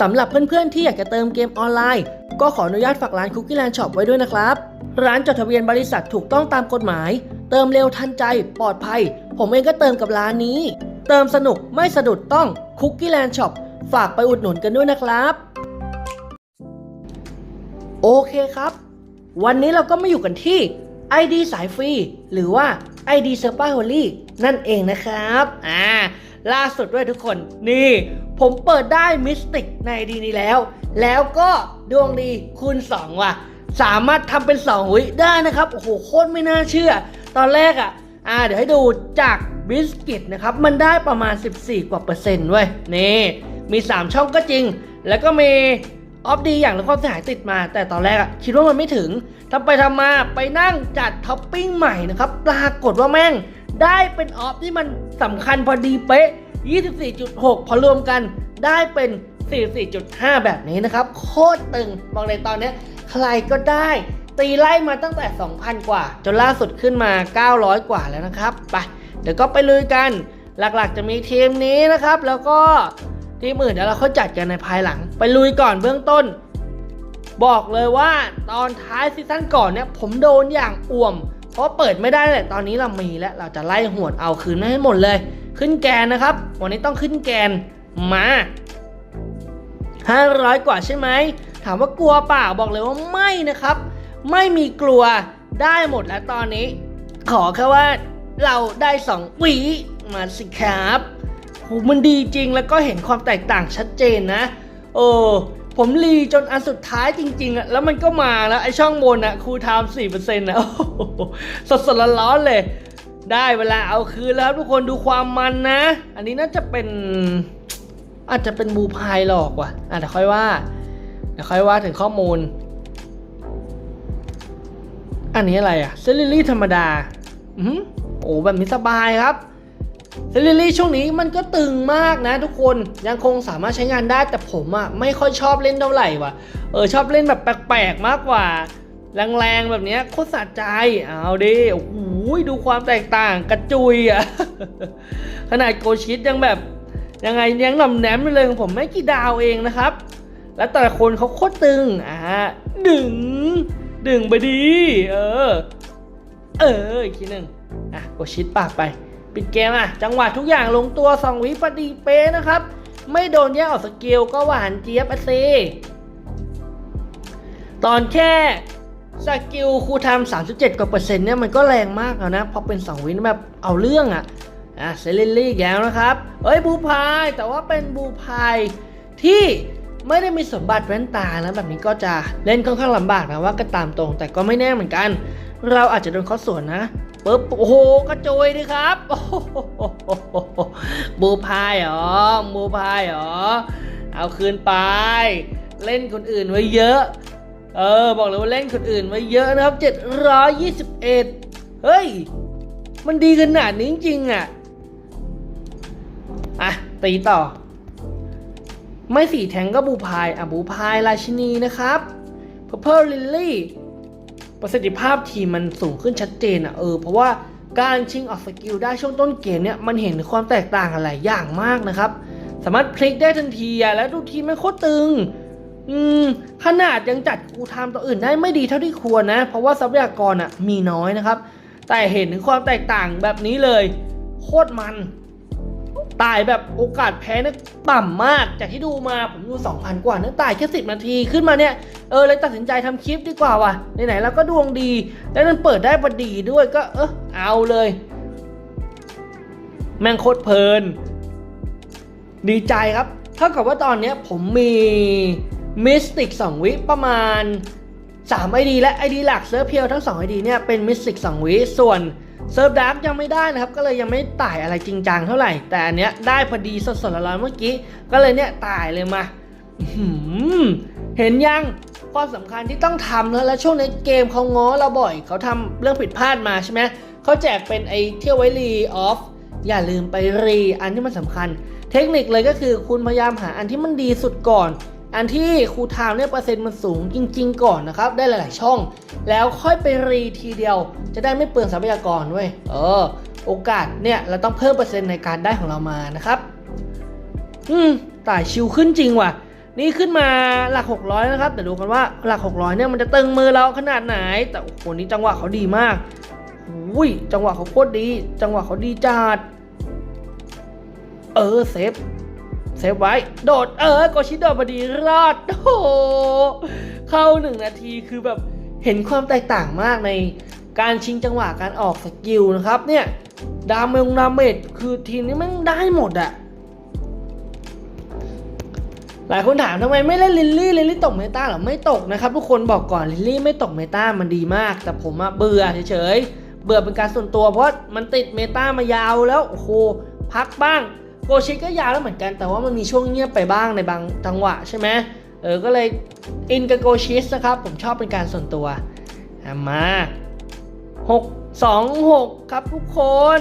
สำหรับเพื่อนๆที่อยากจะเติมเกมออนไลน์ ก็ขออนุญาตฝากร้าน Cookie Land Shop ไว้ด้วยนะครับ ร้านจดทะเบียนบริษัทถูกต้องตามกฎหมาย เติมเร็วทันใจ ปลอดภัย ผมเองก็เติมกับร้านนี้ เติมสนุกไม่สะดุดต้อง Cookie Land Shop ฝากไปอุดหนุนกันด้วยนะครับ โอเคครับ วันนี้เราก็มาอยู่กันที่ ID สายฟรีหรือว่า ID s u r p e r Holy นั่นเองนะครับ อ่า ล่าสุดด้วยทุกคน นี่ ผมเปิดได้มิสติกใน ID นี้แล้ว แล้วก็ดวงดีคูณ2ว่ะ สามารถทำเป็น2วิได้นะครับ โอ้โห โคตรไม่น่าเชื่อ ตอนแรกอะ อ่า เดี๋ยวให้ดูจากบิสกิตนะครับ มันได้ประมาณ 14 กว่าเปอร์เซ็นต์เว้ย นี่ มี 3 ช่องก็จริง แล้วก็มีออฟดีอย่างละความเสียหายติดมา แต่ตอนแรกอะคิดว่ามันไม่ถึงทำไปทำมาไปนั่งจัดท็อปปิ้งใหม่นะครับ ปรากฏว่าแม่งได้เป็นออฟที่มันสำคัญพอดีเป๊ะ 24.6 พอรวมกันได้เป็น 44.5 แบบนี้นะครับ โคตรตึงบอกเลยตอนนี้ใครก็ได้ตีไล่มาตั้งแต่ 2,000 กว่า จนล่าสุดขึ้นมา 900 กว่าแล้วนะครับไปเดี๋ยวก็ไปลุยกัน หลักๆจะมีทีมนี้นะครับ แล้วก็ทีมอื่นเดี๋ยวเราค่อยจัดกันในภายหลัง ไปลุยก่อนเบื้องต้น บอกเลยว่าตอนท้ายซีซั่นก่อนเนี่ยผมโดนอย่างอ่วม เพราะเปิดไม่ได้แหละตอนนี้เรามีแล้วเราจะไล่หวดเอาคืนให้หมดเลย ขึ้นแกนนะครับ วันนี้ต้องขึ้นแกนมา 500 กว่าใช่ไหม ถามว่ากลัวเปล่าบอกเลยว่าไม่นะครับ ไม่มีกลัวได้หมดแล้วตอนนี้ ขอแค่ว่าเราได้สองหวีมาสิครับโหมันดีจริงแล้วก็เห็นความแตกต่างชัดเจนนะ โอ้ผมรีจนอันสุดท้ายจริง ๆอะแล้วมันก็มาแล้วไอช่องบนอะคูไทม์สี่เปอร์เซ็นต์อะสดๆร้อนๆเลย ได้เวลาเอาคืนแล้วครับทุกคนดูความมันนะ อันนี้น่าจะเป็นอาจจะเป็นบูพายหลอกว่ะอะเดี๋ยวค่อยว่า เดี๋ยวค่อยว่าถึงข้อมูล อันนี้อะไรอะเซลิลี่ธรรมดา อือโอ้แบบนี้สบายครับเซลิลี่ช่วงนี้มันก็ตึงมากนะทุกคนยังคงสามารถใช้งานได้แต่ผมอะไม่ค่อยชอบเล่นเท่าไหร่ว่ะ เออชอบเล่นแบบแปลกๆมากกว่าแรงๆแบบเนี้ยโคตรสะใจ เอาดิ โอ้โห ดูความแตกต่างกระจุยอะขนาดโกชิตยังแบบยังไงยังหน่อมแหนมเลยของผมไม่กี่ดาวเองนะครับ แล้วแต่ละคนเขาโคตรตึงอ่าดึง ดึงไปดี เออ เอออีกทีหนึ่งอะโกชิดปากไป ปิดเกมอะ จังหวะทุกอย่างลงตัวสองวิพอดีเป๊ะนะครับ ไม่โดนแย่งออกสกิลก็หวานเจี๊ยบอะเซตอนแค่ สกิลคูลไทม์37กว่าเปอร์เซ็นต์เนี่ยมันก็แรงมากแล้วนะพอเป็น2วินแบบเอาเรื่องอะอะเซเลนลี่อีกแล้วนะครับ เอ้ยบูพายแต่ว่าเป็นบูพายที่ไม่ได้มีสมบัติแว่นตานะแบบนี้ก็จะเล่นค่อนข้างลำบากนะว่าก็ตามตรง แต่ก็ไม่แน่เหมือนกัน เราอาจจะโดนเขาสวนนะปึ๊บโอ้โหกระโจยดิครับบูพายเหรอบูพายเหรอเอาคืนไป เล่นคนอื่นไว้เยอะ เออ บอกเลยว่าเล่นคนอื่นไว้เยอะนะครับ 721 เฮ้ย มันดีขนาดนี้จริงๆอะ อะ ตีต่อ ไม่สี่แทงก็บูพาย อะ บูพายราชินีนะครับ Purple Lily ประสิทธิภาพทีมมันสูงขึ้นชัดเจนอะเออ เพราะว่าการชิงออกสกิลได้ช่วงต้นเกมเนี่ยมันเห็นความแตกต่างหลายอย่างมากนะครับ สามารถพลิกได้ทันทีแล้วดูทีมมันโคตรตึง อืมขนาดยังจัดกูทำตัวอื่นได้ไม่ดีเท่าที่ควรนะ เพราะว่าทรัพยากรอะมีน้อยนะครับ แต่เห็นถึงความแตกต่างแบบนี้เลย โคตรมันตายแบบโอกาสแพ้เนี่ยต่ำมาก จากที่ดูมาผมดู 2,000 กว่าเนี่ยตายแค่ 10 นาทีขึ้นมาเนี่ยเออเลยตัดสินใจทำคลิปดีกว่าว่ะไหนๆเราก็ดวงดี แล้วมันเปิดได้พอดีด้วยก็เออเอาเลย แม่งโคตรเพลิน ดีใจครับ เท่ากับว่าตอนเนี้ยผมมี มิสติก2วิประมาณ 3 ID และ ID หลักเซิร์ฟเพียวทั้ง 2 ID เนี่ยเป็นมิสติก2วิส่วนเซิร์ฟดาร์กยังไม่ได้นะครับ ก็เลยยังไม่ต่ายอะไรจริงจังเท่าไหร่ แต่อันเนี้ยได้พอดีสดๆร้อนๆเมื่อกี้ ก็เลยเนี่ยต่ายเลยมาเห็นยังความสำคัญที่ต้องทำแล้วแล้วช่วงนี้เกมเขาง้อเราบ่อย เขาทำเรื่องผิดพลาดมาใช่ไหมเขาแจกเป็นไอเที่ยวไว้รีออฟอย่าลืมไปรี อันที่มันสำคัญ เทคนิคเลยก็คือคุณพยายามหาอันที่มันดีสุดก่อน อันที่ครูไทม์เนี่ยเปอร์เซ็นต์มันสูงจริง ๆ ก่อนนะครับ ได้หลาย ๆ ช่อง แล้วค่อยไปรีทีเดียว จะได้ไม่เปลืองทรัพยากรด้วยเออ โอกาสเนี่ยเราต้องเพิ่มเปอร์เซ็นต์ในการได้ของเรามานะครับ อืมต่ายชิวขึ้นจริงว่ะ นี่ขึ้นมาหลัก 600 นะครับแต่ดูกันว่าหลัก 600 เนี่ยมันจะตึงมือเราขนาดไหน แต่โอ้โหนี่จังหวะเขาดีมากอุ้ยจังหวะเขาโคตรดี จังหวะเขาดีจัดเออเซฟ เซฟไว้ โดดเออโกชิโดดพอดีรอดโอ้โหเข้าหนึ่งนาทีคือแบบเห็นความแตกต่างมากในการชิงจังหวะการออกสกิลนะครับเนี่ยดามงดาเมจคือทีมนี้มันได้หมดอะหลายคนถามทำไมไม่เล่นลิลลี่ลิลลี่ตกเมตาหรอไม่ตกนะครับ ทุกคนบอกก่อนลิลลี่ไม่ตกเมตามันดีมาก แต่ผมอะเบื่อเฉยๆเบื่อเป็นการส่วนตัวเพราะมันติดเมตามายาวแล้วโอ้โหพักบ้าง โกชิก็ยาวแล้วเหมือนกัน แต่ว่ามันมีช่วงเงียบไปบ้างในบางจังหวะใช่ไหมเออ ก็เลยอินกับโกชิสนะครับ ผมชอบเป็นการส่วนตัวมาหกสองหกครับทุกคน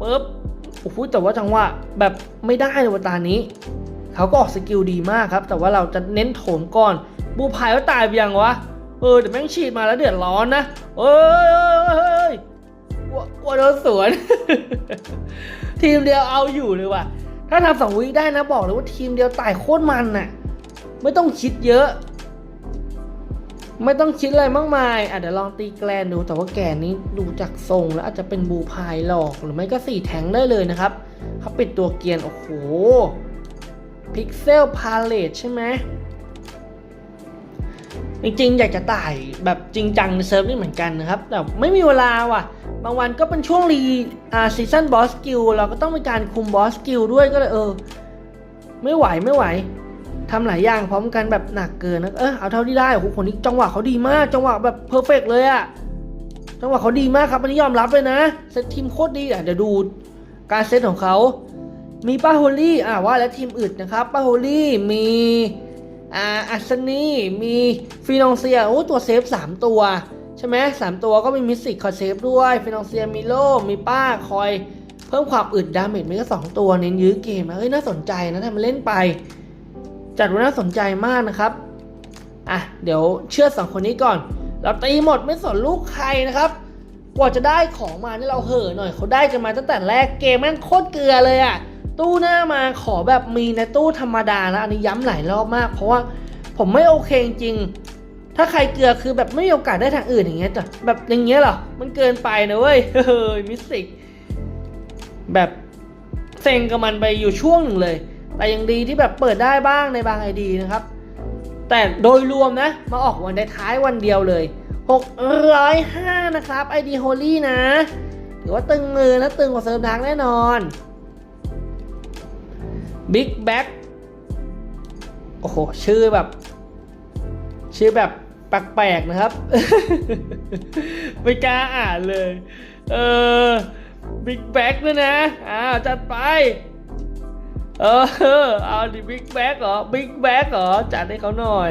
ปึ๊บโอ้โหแต่ว่าจังหวะแบบไม่ได้ในวันตานี้ เขาก็ออกสกิลดีมากครับ แต่ว่าเราจะเน้นโถมก่อน บูพายว่าตายไปยังวะ เออเดี๋ยวแม่งฉีดมาแล้วเดือดร้อนนะ เอ้ยเอ้ยเอ้ยกลัวกลัวโดนสวน ทีมเดียวเอาอยู่เลยว่ะ ถ้าทำสองวิได้นะบอกเลยว่าทีมเดียวตายโคตรมันน่ะ ไม่ต้องคิดเยอะ ไม่ต้องคิดอะไรมากมายอะเดี๋ยวลองตีแกลนดูแต่ว่าแกนนี้ดูจากทรงแล้วอาจจะเป็นบูพายหลอกหรือไม่ก็สี่แทงได้เลยนะครับเขาปิดตัวเกียนโอ้โหพิกเซลพาเลตใช่ไหม จริงๆ อยากจะต่ายแบบจริงจังในเซิร์ฟนี่เหมือนกันนะครับ แต่ไม่มีเวลาว่ะ บางวันก็เป็นช่วงรีอ่าซีซันบอสกิลเราก็ต้องมีการคุมบอสกิลด้วยก็เลยเออ ไม่ไหวไม่ไหวทำหลายอย่างพร้อมกันแบบหนักเกินนะเออเอาเท่าที่ได้โอ้โหคนนี้จังหวะเขาดีมาก จังหวะแบบเพอร์เฟกเลยอะจังหวะเขาดีมากครับอันนี้ยอมรับเลยนะเซตทีมโคตรดีอะเดี๋ยวดูการเซตของเขา มีป้าโฮลี่อ่าว่าแล้วทีมอื่นนะครับป้าโฮลี่มี อ่าอัศนีมีฟีนองเซียโอ้ตัวเซฟ 3 ตัว ใช่ไหมสามตัวก็มีมิสซิกคอยเซฟด้วยฟีนองเซียมีโลมีป้าคอย เพิ่มความอึดดาเมจม่ก็สองตัวเน้นยื้อเกมนะเฮ้ยน่าสนใจนะถ้ามันเล่นไป จัดว่าน่าสนใจมากนะครับอะเดี๋ยวเชื่อสองคนนี้ก่อน เราตีหมดไม่สนลูกใครนะครับกว่าจะได้ของมานี่เราเห่อหน่อยเขาได้กันมาตั้งแต่แรกเกมแม่งโคตรเกลือเลยอะ ตู้หน้ามาขอแบบมีในตู้ธรรมดานะ อันนี้ย้ำหลายรอบมาก เพราะว่าผมไม่โอเคจริง ถ้าใครเกลือคือแบบไม่มีโอกาสได้ทางอื่นอย่างเงี้ยแต่แบบอย่างเงี้ยเหรอ มันเกินไปนะเว้ย เฮ้ยมิสติก แบบเซ็งกับมันไปอยู่ช่วงหนึ่งเลย แต่ยังดีที่แบบเปิดได้บ้างในบางไอดีนะครับ แต่โดยรวมนะ มาออกวันท้ายวันเดียวเลย 605 นะครับ ID Holy นะ ถือว่าตึงมือและตึงกว่าเซิร์ฟดังแน่นอน Big Back โอ้โห ชื่อแบบ ชื่อแบบแปลกๆนะครับ ไม่กล้าอ่านเลย เออ Big Back ด้วยนะ อ้าวจัดไป เออ เอาดิบิ๊กแบ็กเหรอบิ๊กแบ็กเหรอ จัดให้เขาหน่อย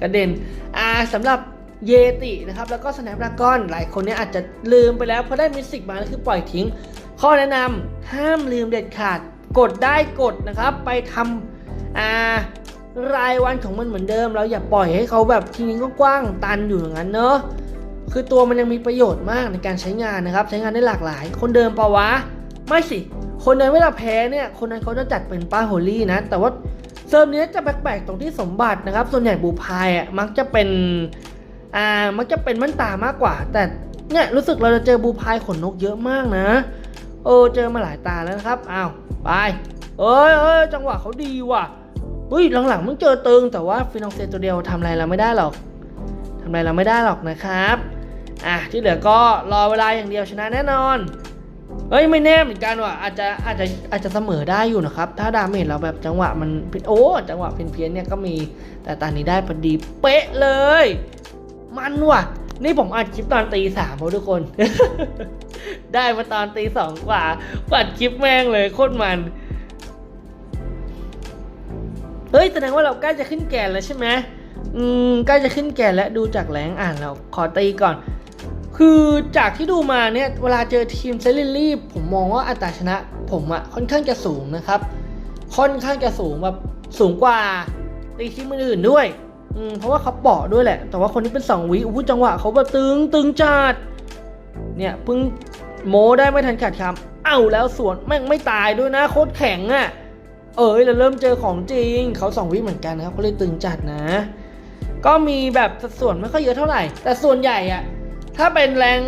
กระเด็น อ่าสำหรับเยตินะครับ แล้วก็สแนปดากอน หลายคนเนี่ยอาจจะลืมไปแล้ว เพราะได้มิสสิกมาแล้วคือปล่อยทิ้ง ข้อแนะนำห้ามลืมเด็ดขาด กดได้กดนะครับไปทำอ่ารายวันของมันเหมือนเดิม เราอย่าปล่อยให้เขาแบบทีนี้ก็กว้างตันอยู่อย่างนั้นเนอะคือตัวมันยังมีประโยชน์มากในการใช้งานนะครับ ใช้งานได้หลากหลาย คนเดิมปะวะ ไม่สิ คนนั้นเวลาแพ้เนี่ย คนนั้นเขาจะจัดเป็นป้าโฮลี่นะ แต่ว่าเซิร์ฟนี้จะแปลกๆตรงที่สมบัตินะครับ ส่วนใหญ่บูพายอะมักจะเป็นอ่ามักจะเป็นมันตามากกว่า แต่เนี่ยรู้สึกเราจะเจอบูพายขนนกเยอะมากนะ โอ้เจอมาหลายตาแล้วนะครับอ้าวไปเอ้ยเอ้ยจังหวะเขาดีว่ะเฮ้ยหลังๆมึงเจอตึงแต่ว่าฟินองเซตัวเดียวทำอะไรเราไม่ได้หรอกทำอะไรเราไม่ได้หรอกนะครับอะที่เหลือก็รอเวลาอย่างเดียวชนะแน่นอนเฮ้ยไม่แน่เหมือนกันว่ะอาจจะอาจจะอาจจะเสมอได้อยู่นะครับ ถ้าดาเมจเราแบบจังหวะมันโอ้จังหวะเพี้ยนๆเนี่ยก็มีแต่ตอนนี้ได้พอดีเป๊ะเลย มันว่ะ นี่ผมอัดคลิปตอนตีสามทุกคน ได้มาตอนตีสองกว่าปัดคลิปแม่งเลยโคตรมัน เฮ้ยแสดงว่าเราใกล้จะขึ้นแกนแล้วใช่ไหมอืมใกล้จะขึ้นแกนแล้วดูจากแรงอ่านเราขอตีก่อน คือจากที่ดูมาเนี่ย เวลาเจอทีมเซเลนลี่ผมมองว่าอัตราชนะ ผมอะค่อนข้างจะสูงนะครับ ค่อนข้างจะสูงแบบสูงกว่าตีทีมอื่นด้วยอืมเพราะว่าเขาเปาะด้วยแหละ แต่ว่าคนนี้เป็นสองวิอู้จังหวะเขาแบบตึงตึงจัด เนี่ยเพิ่ง โมได้ไม่ทันขาดคำเอ้าแล้วสวนแม่งไม่ตายด้วยนะโคตรแข็งอะเอ้ยเราเริ่มเจอของจริง เขาสองวิเหมือนกันนะครับเขาเลยตึงจัดนะ ก็มีแบบสัดส่วนไม่ค่อยเยอะเท่าไหร่ แต่ส่วนใหญ่อะถ้าเป็นแรง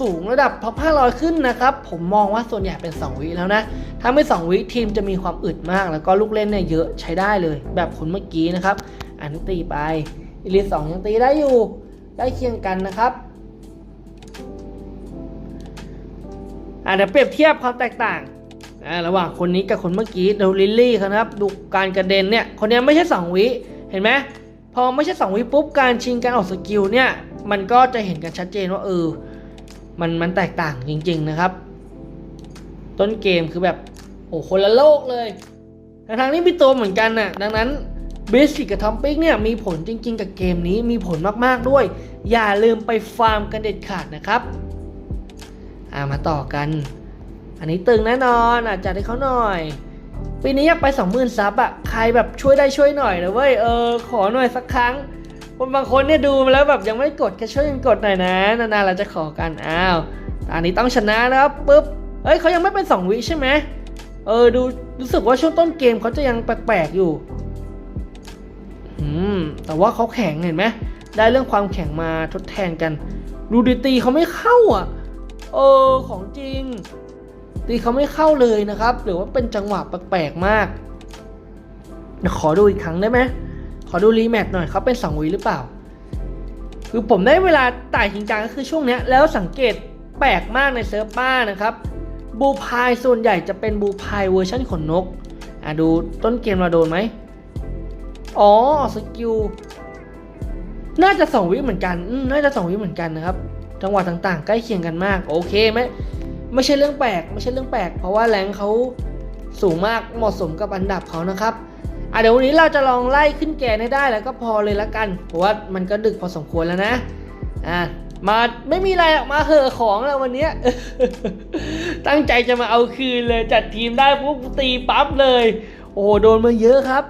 สูงๆ ระดับพับผ้าลอยขึ้นนะครับ ผมมองว่าส่วนใหญ่เป็น 2 วิแล้วนะ ถ้าไม่ 2 วิทีมจะมีความอึดมาก แล้วก็ลูกเล่นเนี่ยเยอะใช้ได้เลย แบบคนเมื่อกี้นะครับ อันตีไปอีลิสองยังตีได้อยู่ใกล้เคียงกันนะครับ อะเดี๋ยวเปรียบเทียบความแตกต่างอ่าระหว่างคนนี้กับคนเมื่อกี้ดูลิลลี่เขาครับดูการกระเด็นเนี่ยคนนี้ไม่ใช่2วิเห็นไหมพอไม่ใช่2วิปุ๊บการชิงการออกสกิลเนี่ยมันก็จะเห็นกันชัดเจนว่าเออมันมันแตกต่างจริง ๆนะครับ ต้นเกมคือแบบโอ้คนละโลกเลยทางนี้มีตัวเหมือนกันน่ะดังนั้นเบสิกกับทอมปิกเนี่ยมีผลจริง ๆ กับเกมนี้มีผลมากๆด้วย อย่าลืมไปฟาร์มกันเด็ดขาดนะครับ อ่ามาต่อกัน อันนี้ตึงแน่นอนอาจจะให้เขาหน่อย ปีนี้อยากไปสองหมื่นซับอะใครแบบช่วยได้ช่วยหน่อยนะเว้ยเออขอหน่อยสักครั้งคนบางคนเนี่ยดูมาแล้วแบบยังไม่กดแค่ช่วยกันกดหน่อยนะนานๆเราจะขอกันอ้าวอันนี้ต้องชนะนะครับปุ๊บเฮ้ยเขายังไม่เป็นสองวิใช่ไหมเออดูรู้สึกว่าช่วงต้นเกมเขาจะยังแปลกๆอยู่อืมแต่ว่าเขาแข็งเห็นไหมได้เรื่องความแข็งมาทดแทนกัน ดูดีตีเขาไม่เข้าอะ เออของจริง ตีเขาไม่เข้าเลยนะครับ หรือว่าเป็นจังหวะแปลกๆมาก ขอดูอีกครั้งได้ไหมขอดูรีแมทหน่อยเขาเป็นสองวีหรือเปล่า คือผมได้เวลาต่ายจริงจังก็คือช่วงเนี้ยแล้วสังเกตแปลกมากในเซิร์ฟบ้านะครับบูพายส่วนใหญ่จะเป็นบูพายเวอร์ชันขนนกอะดูต้นเกมเราโดนไหมอ๋อสกิลน่าจะสองวิเหมือนกันน่าจะสองวิเหมือนกันนะครับ จังหวะต่างๆ ใกล้เคียงกันมากโอเคไหมไม่ใช่เรื่องแปลกไม่ใช่เรื่องแปลก เพราะว่าแรงเขาสูงมากเหมาะสมกับอันดับเขานะครับอะเดี๋ยววันนี้เราจะลองไล่ขึ้นแกนให้ได้แล้วก็พอเลยละกันเพราะว่ามันก็ดึกพอสมควรแล้วนะอะมาไม่มีอะไรหรอกมาเหอะของแล้ววันนี้ตั้งใจจะมาเอาคืนเลยจัดทีมได้ปุ๊บตีปั๊บเลย โอ้โหโดนมาเยอะครับ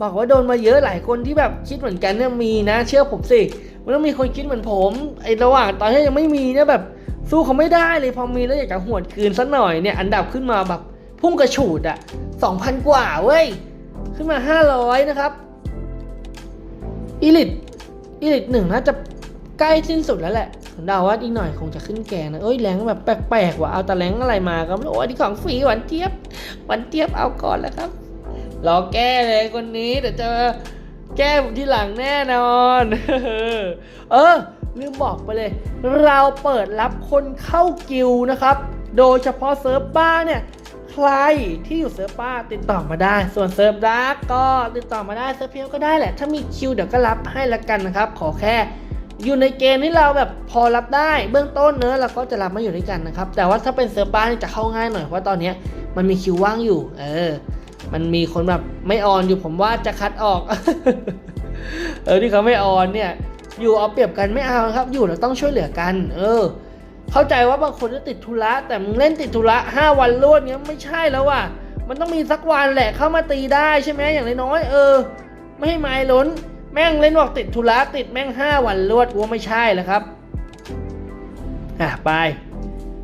บอกว่าโดนมาเยอะหลายคนที่แบบคิดเหมือนกันเนี่ยมีนะ เชื่อผมสิ มันต้องมีคนคิดเหมือนผมไอ้ระหว่างตอนที่ยังไม่มีเนี่ยแบบสู้เขาไม่ได้เลยพอมีแล้วอยากจะหวดคืนสักหน่อยเนี่ยอันดับขึ้นมาแบบพุ่งกระฉูดอะ2,000 กว่าเว้ย ขึ้นมา 500 นะครับอีลิตอีลิตหนึ่งน่าจะใกล้สิ้นสุดแล้วแหละผมเดาว่าอีกหน่อยคงจะขึ้นแกนะเอ้ยแรงแบบแปลกๆว่ะเอาแต่แรงอะไรมาก็ไม่รู้โอ้ยที่ของฟรีหวานเจี๊ยบหวานเจี๊ยบเอาก่อนแล้วครับรอแก้เลยคนนี้แต่จะ แก้ผมที่หลังแน่นอน เออลืมบอกไปเลย เราเปิดรับคนเข้ากิลด์นะครับ โดยเฉพาะเซิร์ฟบ้าเนี่ย ใครที่อยู่เซิร์ฟบ้าติดต่อมาได้ ส่วนเซิร์ฟดาร์กก็ติดต่อมาได้เซิร์ฟเพียวก็ได้แหละ ถ้ามีคิวเดี๋ยวก็รับให้ละกันนะครับ ขอแค่อยู่ในเกณฑ์ที่เราแบบพอรับได้เบื้องต้นเนอะเราก็จะรับมาอยู่ด้วยกันนะครับ แต่ว่าถ้าเป็นเซิร์ฟบ้านจะเข้าง่ายหน่อยเพราะตอนนี้มันมีคิวว่างอยู่ เออ มันมีคนแบบไม่ออนอยู่ผมว่าจะคัดออก เออที่เขาไม่ออนเนี่ย อยู่เอาเปรียบกันไม่เอาครับ อยู่เราต้องช่วยเหลือกัน เออ เข้าใจว่าบางคนจะติดธุระแต่มึงเล่นติดธุระห้าวันรวดเนี้ยไม่ใช่แล้วว่ะมันต้องมีสักวันแหละเข้ามาตีได้ใช่ไหมอย่างน้อยๆเออ ไม่ให้ไม้ล้น แม่งเล่นบอกติดธุระติดแม่งห้าวันรวดกูว่าไม่ใช่แล้วครับอะไป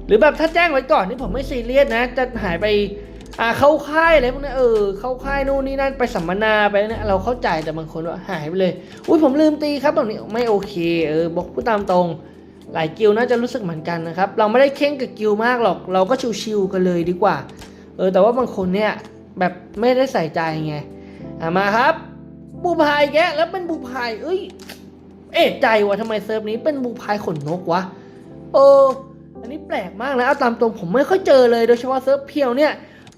หรือแบบถ้าแจ้งไว้ก่อนนี่ผมไม่ซีเรียสนะ จะหายไป อ่าเข้าค่ายอะไรพวกนี้เออเข้าค่ายนู่นนี่นั่นไปสัมมนาไปเนี่ยเราเข้าใจแต่บางคนว่าหายไปเลย อุ้ยผมลืมตีครับตรงนี้ไม่โอเคเออบอกพูดตามตรง หลายกิลน่าจะรู้สึกเหมือนกันนะครับ เราไม่ได้เข่งกับกิลมากหรอก เราก็ชิวๆกันเลยดีกว่า เออแต่ว่าบางคนเนี่ยแบบไม่ได้ใส่ใจไงอ่ามาครับบูพายแกแล้วเป็นบูพายเอ้ย เอะใจว่ะทำไมเซิร์ฟนี้เป็นบูพายขนนกวะเอออันนี้แปลกมากนะเอาตามตรงผมไม่ค่อยเจอเลยโดยเฉพาะเซิร์ฟเพียวเนี่ย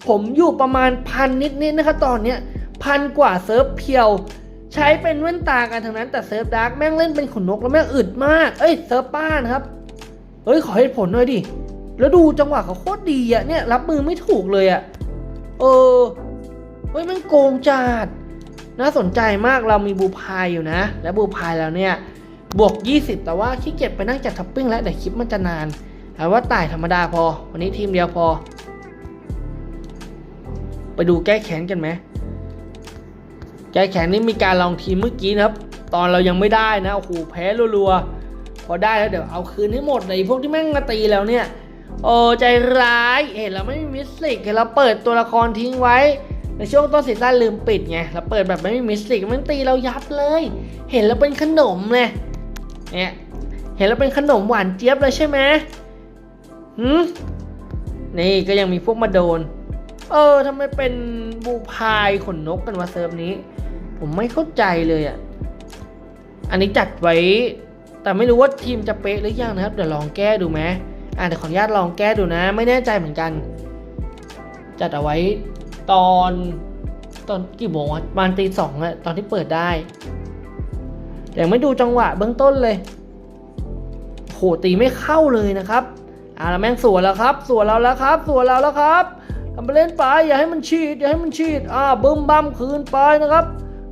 ผมอยู่ประมาณพันนิดๆนะครับตอนเนี้ยพันกว่าเซิร์ฟเพียว ใช้เป็นแว่นตากันทั้งนั้นแต่เซิร์ฟดาร์กแม่งเล่นเป็นขนนกแล้วแม่งอึดมาก เอ้ยเซิร์ฟป้านะครับเฮ้ยขอเหตุผลหน่อยดิ แล้วดูจังหวะเขาโคตรดีอะเนี่ยรับมือไม่ถูกเลยอะเออเฮ้ยแมันโกงจัดน่าสนใจมากเรามีบูพายอยู่นะ และบูพายแล้วเนี่ยบวก 20 แต่ว่าขี้เกียจไปนั่งจัดท็อปปิ้งแล้วเดี๋ยวคลิปมันจะนานเอาว่าต่ายธรรมดาพอ วันนี้ทีมเดียวพอ ไปดูแก้แค้นกันไหมแก้แค้นนี่มีการลองทีมเมื่อกี้นะครับ ตอนเรายังไม่ได้นะโอ้โหแพ้รัวๆพอได้แล้วเดี๋ยวเอาคืนให้หมดเลยพวกที่แม่งมาตีแล้วเนี่ย โอ้ใจร้ายเห็นเราไม่มีมิสติกเห็นเราเปิดตัวละครทิ้งไว้ในช่วงต้นซีซั่นลืมปิดไงเราเปิดแบบไม่มีมิสติกมันตีเรายับเลย เห็นแล้วเป็นขนมเลยเนี่ยเห็นแล้วเป็นขนมหวานเจี๊ยบเลยใช่ไหมหืมนี่ก็ยังมีพวกมาโดน เออทำไมเป็นบูพายขนนกกันวะเซิร์ฟนี้ ผมไม่เข้าใจเลยอะ อันนี้จัดไว้ แต่ไม่รู้ว่าทีมจะเป๊ะหรือยังนะครับ เดี๋ยวลองแก้ดูไหมอ่าเดี๋ยวขออนุญาตลองแก้ดูนะ ไม่แน่ใจเหมือนกัน จัดเอาไว้ตอนตอนกี่โมงประมาณตีสองอะตอนที่เปิดได้แต่ยังไม่ดูจังหวะเบื้องต้นเลยโหตีไม่เข้าเลยนะครับอ่าแล้วแม่งสวนแล้วครับ สวนเราแล้วครับ สวนเราแล้วครับ ทำไปเล่นไปอย่าให้มันฉีด อย่าให้มันฉีด อ่าบึ้มบั้มคืนไปนะครับ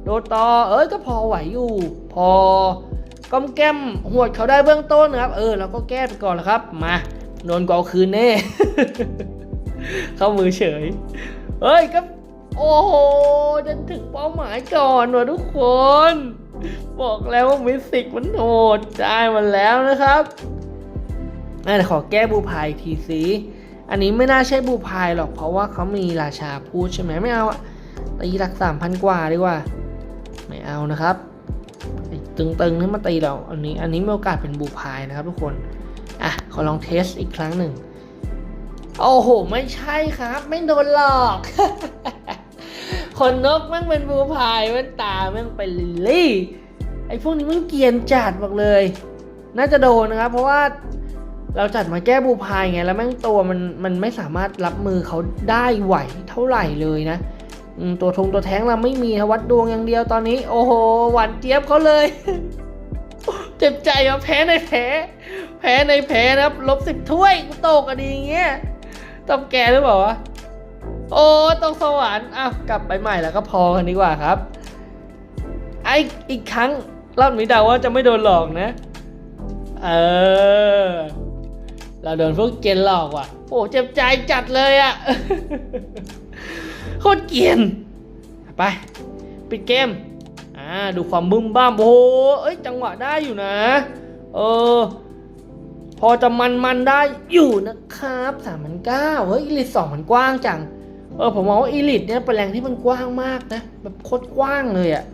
โดดต่อเอ้ยก็พอไหวอยู่ พอกอมแก้มหวดเขาได้เบื้องต้นนะครับ เออเราก็แก้ไปก่อนแล้วครับ มาโดนกเอาคืนแน่เข้ามือเฉยเฮ้ยก็โอ้โหจนถึงเป้าหมายก่อนว่ะทุกคน บอกแล้วว่ามิสิกมันโหดได้มันแล้วนะครับอะขอแก้บูพายทีสิ อันนี้ไม่น่าใช่บูพายหรอกเพราะว่าเขามีราชาพูดใช่ไหมไม่เอาอะตีหลักสามพันกว่าดีกว่า ไม่เอานะครับตึงๆนี่มาตีเราอันนี้อันนี้มีโอกาสเป็นบูพายนะครับทุกคนอะขอลองเทสอีกครั้งหนึ่งโอ้โห ไม่ใช่ครับ ไม่โดนหลอก คนนกม่งเป็นบูพายแว่นตาม่งเป็นลิลลี่ไอ้พวกนี้มันเกียนจัดบอกเลย น่าจะโดนนะครับ เพราะว่า เราจัดมาแก้บูพายไงแล้วแม่งตัวมันมันไม่สามารถรับมือเขาได้ไหวเท่าไหร่เลยนะตัวทงตัวแท้งเราไม่มีวัดดวงอย่างเดียวตอนนี้ โอ้โหหวานเจี๊ยบเขาเลย เจ็บใจอะแพ้ในแพ้ แพ้ในแพ้นะครับลบสิบถ้วยกูตกอะดีอย่างเงี้ยต้องแกหรือเปล่าวะโอ้ตกสวรรค์อ้าวกลับไปใหม่แล้วก็พอกันดีกว่าครับ ไออีกครั้งรอบนี้เดาว่าจะไม่โดนหลอกนะ เออ เราโดนพวกเกรียนหลอกว่ะ โอ้เจ็บใจจัดเลยอะโคตรเกียน ไป ปิดเกม อ่า ดูความบึ้มบ้ามโอ้โหเอ้ย จังหวะได้อยู่นะ เออ พอจะมันมันๆได้อยู่นะครับสามพันเก้าเฮ้ยอีลิทสองมันกว้างจัง เออ ผมมองว่าอีลิทเนี่ยเป็นแรงที่มันกว้างมากนะ แบบโคตรกว้างเลยอะ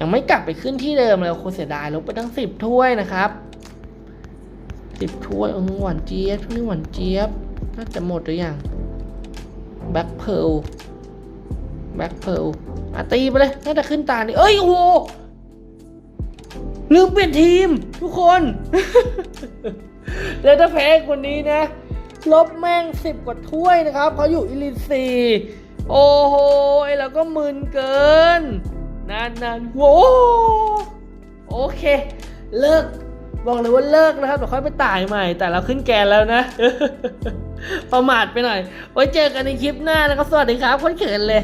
ยังไม่กลับไปขึ้นที่เดิมเลยโคตรเสียดายลบไปตั้งสิบถ้วยนะครับ สิบถ้วยออหวานเจี๊ยบนี่หวานเจี๊ยบ น่าจะหมดหรือยังแบ็คเพลแบ็คเพลอะตีไปเลย น่าจะขึ้นตาดิเอ้ย โอ้โห ลืมเปลี่ยนทีม ทุกคน แล้วถ้าแพ้คนนี้นะ ลบแม่งสิบกว่าถ้วยนะครับเขาอยู่อิลิซีโอ้โหแล้วก็มึนเกิน นานๆโว้โอเค เลิก บอกเลยว่าเลิกนะครับเดี๋ยวค่อยไปต่ายใหม่ แต่เราขึ้นแกนแล้วนะ ประมาทไปหน่อย ไว้เจอกันในคลิปหน้านะครับ สวัสดีครับคนเขินเลย